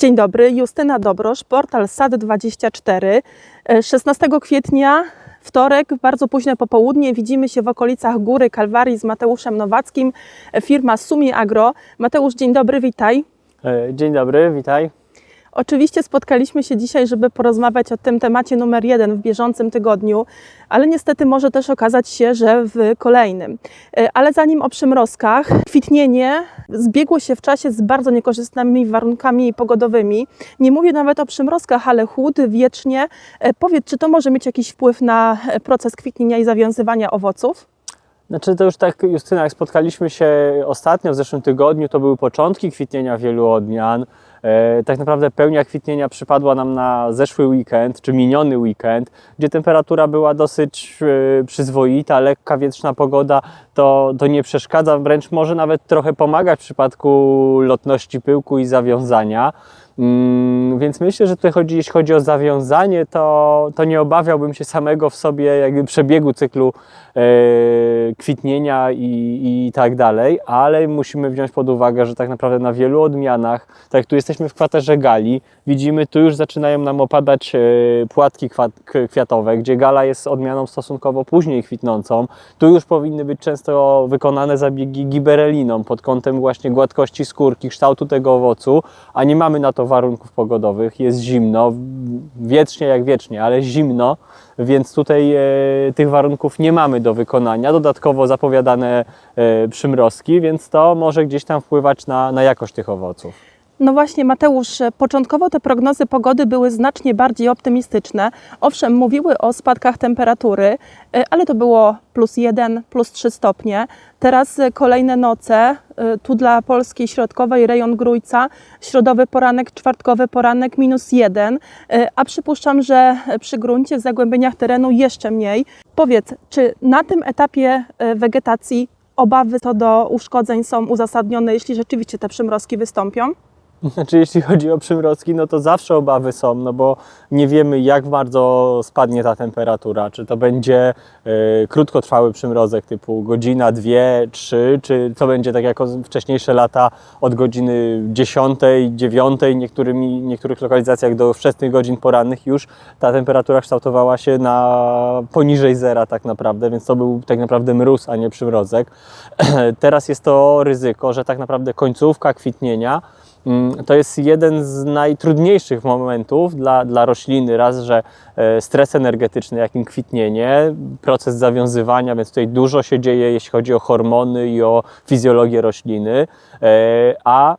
Dzień dobry, Justyna Dobrosz, portal SAD24. E, 16 kwietnia, wtorek, bardzo późne popołudnie, widzimy się w okolicach Góry Kalwarii z Mateuszem Nowackim, e, firma Sumi Agro. Mateusz, dzień dobry, witaj. E, Dzień dobry, witaj. Oczywiście spotkaliśmy się dzisiaj, żeby porozmawiać o tym temacie numer jeden w bieżącym tygodniu, ale niestety może też okazać się, że w kolejnym. E, Ale zanim o przymrozkach, kwitnienie zbiegło się w czasie z bardzo niekorzystnymi warunkami pogodowymi. Nie mówię nawet o przymrozkach, ale chłód wiecznie. E, Powiedz, czy to może mieć jakiś wpływ na e, proces kwitnienia i zawiązywania owoców? Znaczy to już tak, Justyna, jak spotkaliśmy się ostatnio w zeszłym tygodniu, to były początki kwitnienia wielu odmian. E, tak naprawdę pełnia kwitnienia przypadła nam na zeszły weekend, czy miniony weekend, gdzie temperatura była dosyć e, przyzwoita, lekka, wietrzna pogoda, to, to nie przeszkadza, wręcz może nawet trochę pomagać w przypadku lotności pyłku i zawiązania. Mm, więc myślę, że tutaj chodzi, jeśli chodzi o zawiązanie, to, to nie obawiałbym się samego w sobie jakby przebiegu cyklu e, kwitnienia i, i tak dalej, ale musimy wziąć pod uwagę, że tak naprawdę na wielu odmianach, tak jak tu jesteśmy w kwaterze gali, widzimy, tu już zaczynają nam opadać e, płatki kwiatowe, gdzie gala jest odmianą stosunkowo później kwitnącą. Tu już powinny być często wykonane zabiegi gibereliną pod kątem właśnie gładkości skórki, kształtu tego owocu, a nie mamy na to warunków pogodowych. Jest zimno, wiecznie jak wiecznie, ale zimno, więc tutaj e, tych warunków nie mamy do wykonania. Dodatkowo zapowiadane e, przymrozki, więc to może gdzieś tam wpływać na, na jakość tych owoców. No właśnie, Mateusz, początkowo te prognozy pogody były znacznie bardziej optymistyczne. Owszem, mówiły o spadkach temperatury, e, ale to było plus 1, plus 3 stopnie. Teraz e, kolejne noce, e, tu dla Polski Środkowej rejon Grójca, środowy poranek, czwartkowy poranek minus 1, e, a przypuszczam, że przy gruncie w zagłębieniach terenu jeszcze mniej. Powiedz, czy na tym etapie wegetacji obawy co do uszkodzeń są uzasadnione, jeśli rzeczywiście te przymrozki wystąpią? Znaczy, jeśli chodzi o przymrozki, no to zawsze obawy są, no bo nie wiemy, jak bardzo spadnie ta temperatura. Czy to będzie e, krótkotrwały przymrozek typu godzina, dwie, trzy, czy to będzie tak jak wcześniejsze lata od godziny 10, 9, niektórymi, niektórych lokalizacjach do wczesnych godzin porannych już ta temperatura kształtowała się na poniżej zera tak naprawdę, więc to był tak naprawdę mróz, a nie przymrozek. Teraz jest to ryzyko, że tak naprawdę końcówka kwitnienia To jest jeden z najtrudniejszych momentów dla, dla rośliny. Raz, że e, stres energetyczny, jakim kwitnienie, proces zawiązywania, więc tutaj dużo się dzieje, jeśli chodzi o hormony i o fizjologię rośliny, e, a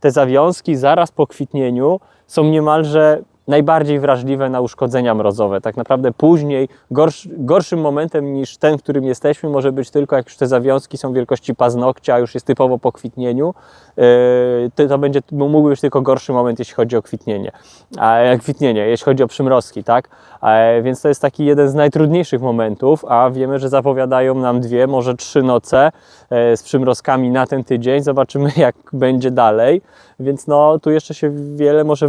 te zawiązki zaraz po kwitnieniu są niemalże najbardziej wrażliwe na uszkodzenia mrozowe. Tak naprawdę później gorsz, gorszym momentem niż ten, w którym jesteśmy, może być tylko jak już te zawiązki są wielkości paznokcia, już jest typowo po kwitnieniu, yy, to, będzie mógł być tylko gorszy moment, jeśli chodzi o kwitnienie. A, kwitnienie, jeśli chodzi o przymrozki, tak? E, więc to jest taki jeden z najtrudniejszych momentów, a wiemy, że zapowiadają nam dwie, może trzy noce e, z przymrozkami na ten tydzień. Zobaczymy, jak będzie dalej. Więc no, tu jeszcze się wiele może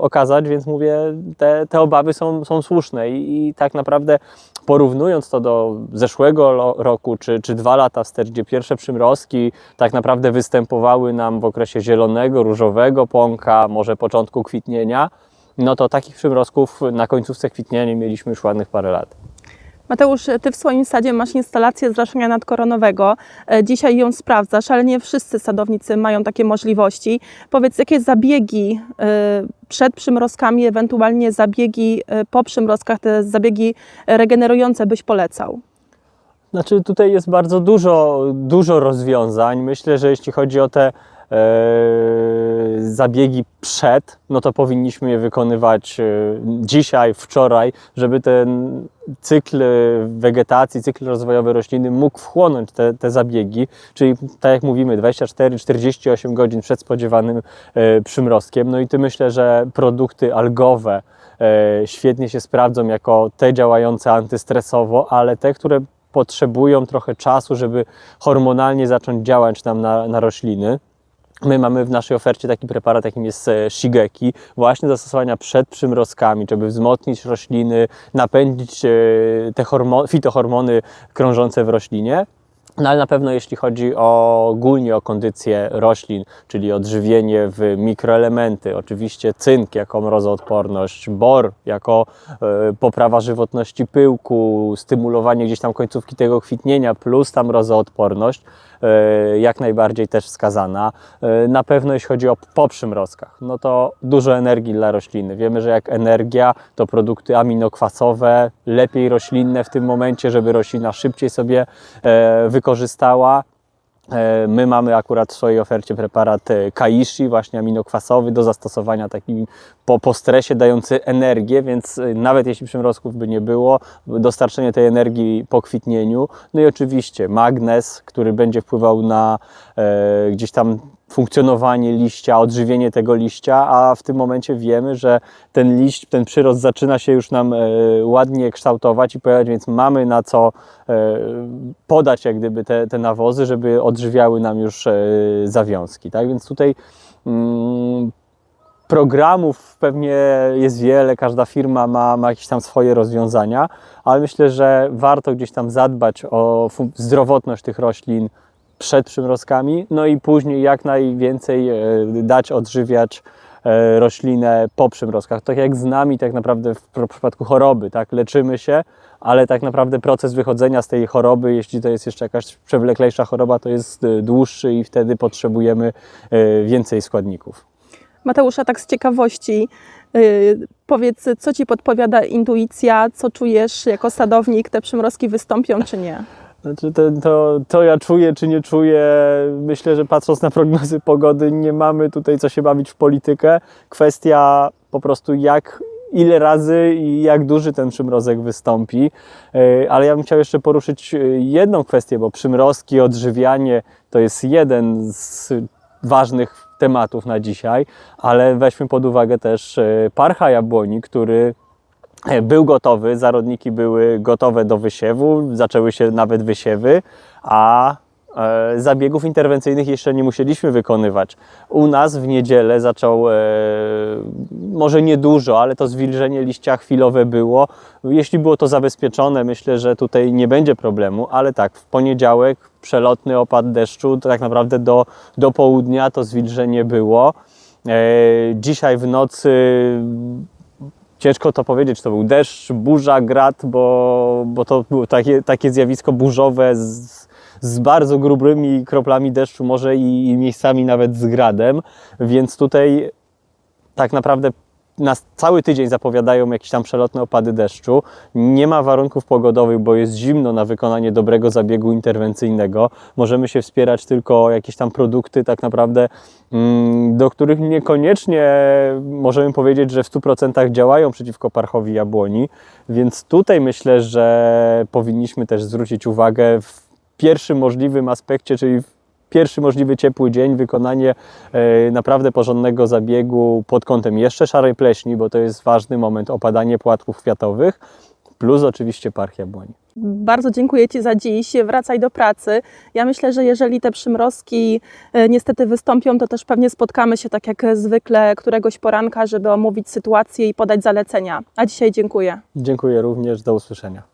okazać, więc mówię, te, te obawy są, są słuszne I, i tak naprawdę porównując to do zeszłego roku, czy, czy dwa lata wstecz, gdzie pierwsze przymrozki tak naprawdę występowały nam w okresie zielonego, różowego pąka, może początku kwitnienia, no to takich przymrozków na końcówce kwitnienia mieliśmy już ładnych parę lat. Mateusz, ty w swoim sadzie masz instalację zraszenia nadkoronowego. E, Dzisiaj ją sprawdzasz, ale nie wszyscy sadownicy mają takie możliwości. Powiedz, jakie zabiegi e, przed przymrozkami, ewentualnie zabiegi e, po przymrozkach, te zabiegi regenerujące byś polecał? Znaczy tutaj jest bardzo dużo, dużo rozwiązań. Myślę, że jeśli chodzi o te zabiegi przed, no to powinniśmy je wykonywać e, dzisiaj, wczoraj, żeby ten cykl wegetacji, cykl rozwojowy rośliny mógł wchłonąć te, te zabiegi, czyli tak jak mówimy 24-48 godzin przed spodziewanym e, przymrozkiem. No i tu myślę, że produkty algowe e, świetnie się sprawdzą jako te działające antystresowo, ale te, które potrzebują trochę czasu, żeby hormonalnie zacząć działać nam na, na rośliny. My mamy w naszej ofercie taki preparat, jakim jest e, Shigeki, właśnie do zastosowania przed przymrozkami, żeby wzmocnić rośliny, napędzić e, te hormo- fitohormony krążące w roślinie. No ale na pewno jeśli chodzi o ogólnie o kondycję roślin, czyli odżywienie w mikroelementy, oczywiście cynk jako mrozoodporność, bor jako e, poprawa żywotności pyłku, stymulowanie gdzieś tam końcówki tego kwitnienia plus ta mrozoodporność, e, jak najbardziej też wskazana. E, Na pewno jeśli chodzi o po przymrozkach, no to dużo energii dla rośliny. Wiemy, że jak energia, to produkty aminokwasowe, lepiej roślinne w tym momencie, żeby roślina szybciej sobie e, wykorzystała. E, My mamy akurat w swojej ofercie preparat e, Kaishi, właśnie aminokwasowy, do zastosowania takim po, po stresie, dający energię, więc e, nawet jeśli przymrozków by nie było, dostarczenie tej energii po kwitnieniu. No i oczywiście magnez, który będzie wpływał na e, gdzieś tam funkcjonowanie liścia, odżywienie tego liścia, a w tym momencie wiemy, że ten liść, ten przyrost zaczyna się już nam e, ładnie kształtować i pojawiać, więc mamy na co e, podać jak gdyby te, te nawozy, żeby odżywiały nam już e, zawiązki. Tak? Więc tutaj mm, programów pewnie jest wiele, każda firma ma, ma jakieś tam swoje rozwiązania, ale myślę, że warto gdzieś tam zadbać o zdrowotność tych roślin przed przymrozkami, no i później jak najwięcej e, dać odżywiać e, roślinę po przymrozkach. Tak jak z nami tak naprawdę w pr- przypadku choroby, tak, leczymy się, ale tak naprawdę proces wychodzenia z tej choroby, jeśli to jest jeszcze jakaś przewleklejsza choroba, to jest e, dłuższy i wtedy potrzebujemy więcej składników. Mateusza, tak z ciekawości, powiedz, co ci podpowiada intuicja, co czujesz jako sadownik, te przymrozki wystąpią czy nie? Znaczy to, to, to ja czuję czy nie czuję, myślę, że patrząc na prognozy pogody, nie mamy tutaj co się bawić w politykę. Kwestia po prostu jak, ile razy i jak duży ten przymrozek wystąpi. Yy, Ale ja bym chciał jeszcze poruszyć yy, jedną kwestię, bo przymrozki, odżywianie to jest jeden z ważnych tematów na dzisiaj, ale weźmy pod uwagę też yy, parcha jabłoni, który był gotowy, zarodniki były gotowe do wysiewu, zaczęły się nawet wysiewy, a e, zabiegów interwencyjnych jeszcze nie musieliśmy wykonywać. U nas w niedzielę zaczął, e, może niedużo, ale to zwilżenie liścia chwilowe było. Jeśli było to zabezpieczone, myślę, że tutaj nie będzie problemu, ale tak, w poniedziałek przelotny opad deszczu, tak naprawdę do, do południa to zwilżenie było. E, Dzisiaj w nocy ciężko to powiedzieć, czy to był deszcz, burza, grad, bo, bo to było takie, takie zjawisko burzowe z, z bardzo grubymi kroplami deszczu, może i, i miejscami nawet z gradem, więc tutaj tak naprawdę nas cały tydzień zapowiadają jakieś tam przelotne opady deszczu. Nie ma warunków pogodowych, bo jest zimno na wykonanie dobrego zabiegu interwencyjnego. Możemy się wspierać tylko jakieś tam produkty, tak naprawdę, mm, do których niekoniecznie możemy powiedzieć, że w 100% działają przeciwko parchowi jabłoni. Więc tutaj myślę, że powinniśmy też zwrócić uwagę w pierwszym możliwym aspekcie, czyli w pierwszy możliwy ciepły dzień, wykonanie e, naprawdę porządnego zabiegu pod kątem jeszcze szarej pleśni, bo to jest ważny moment, opadanie płatków kwiatowych, plus oczywiście parch jabłoni. Bardzo dziękuję Ci za dziś. Wracaj do pracy. Ja myślę, że jeżeli te przymrozki e, niestety wystąpią, to też pewnie spotkamy się tak jak zwykle któregoś poranka, żeby omówić sytuację i podać zalecenia. A dzisiaj dziękuję. Dziękuję również, do usłyszenia.